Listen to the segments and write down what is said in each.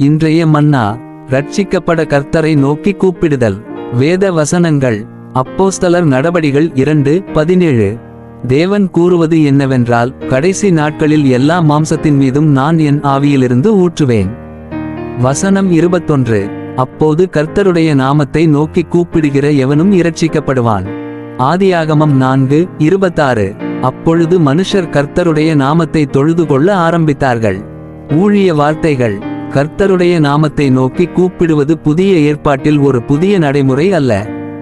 இன்றைய மன்னா ரட்சிக்கப்பட கர்த்தரை நோக்கி கூப்பிடுதல். வேத வசனங்கள் அப்போஸ்தலர் நடபடிகள் இரண்டு பதினேழு. தேவன் கூறுவது என்னவென்றால் கடைசி நாட்களில் எல்லா மாம்சத்தின் மீதும் நான் என் ஆவியிலிருந்து ஊற்றுவேன். வசனம் இருபத்தொன்று. அப்போது கர்த்தருடைய நாமத்தை நோக்கி கூப்பிடுகிற எவனும் இரட்சிக்கப்படுவான். ஆதியாகமம் நான்கு இருபத்தாறு. அப்பொழுது மனுஷர் கர்த்தருடைய நாமத்தை தொழுது கொள்ள ஆரம்பித்தார்கள். ஊழிய வார்த்தைகள் கர்த்தருடைய நாமத்தை நோக்கி கூப்பிடுவது புதிய ஏற்பாட்டில் ஒரு புதிய நடைமுறை அல்ல.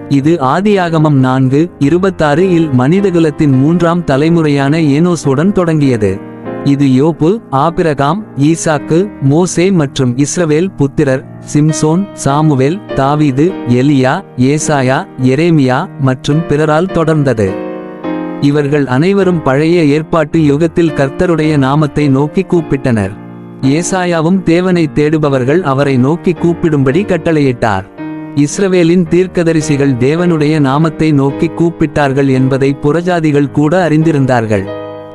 இது ஆதியாகமம் நான்கு இருபத்தாறு இல் மனிதகுலத்தின் மூன்றாம் தலைமுறையான ஏனோசுடன் தொடங்கியது. இது யோபு ஆபிரகாம் ஈசாக்கு மோசே மற்றும் இஸ்ரவேல் புத்திரர் சிம்சோன் சாமுவேல் தாவீது எலியா ஏசாயா எரேமியா மற்றும் பிறரால் தொடர்ந்தது. இவர்கள் அனைவரும் பழைய ஏற்பாட்டு யுகத்தில் கர்த்தருடைய நாமத்தை நோக்கி கூப்பிட்டனர். ஏசாயாவும் தேவனை தேடுபவர்கள் அவரை நோக்கி கூப்பிடும்படி கட்டளையிட்டார். இஸ்ரவேலின் தீர்க்கதரிசிகள் தேவனுடைய நாமத்தை நோக்கி கூப்பிட்டார்கள் என்பதை புறஜாதிகள் கூட அறிந்திருந்தார்கள்.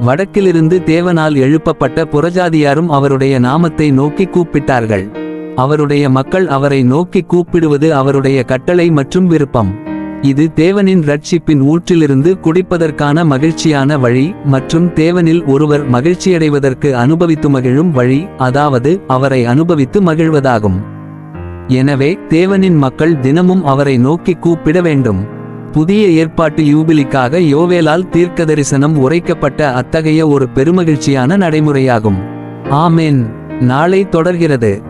வடக்கிலிருந்து தேவனால் எழுப்பப்பட்ட புறஜாதியாரும் அவருடைய நாமத்தை நோக்கி கூப்பிட்டார்கள். அவருடைய மக்கள் அவரை நோக்கி கூப்பிடுவது அவருடைய கட்டளை மற்றும் விருப்பம். இது தேவனின் ரட்சிப்பின் ஊற்றிலிருந்து குடிப்பதற்கான மகிழ்ச்சியான வழி மற்றும் தேவனில் ஒருவர் மகிழ்ச்சியடைவதற்கு அனுபவித்து மகிழும் வழி அதாவது அவரை அனுபவித்து மகிழ்வதாகும். எனவே தேவனின் மக்கள் தினமும் அவரை நோக்கி கூப்பிட வேண்டும். புதிய ஏற்பாட்டு யூபிலிக்காக யோவேலால் தீர்க்கதரிசனம் உரைக்கப்பட்ட அத்தகைய ஒரு பெருமகிழ்ச்சியான நடைமுறையாகும். ஆமேன். நாளை தொடர்கிறது.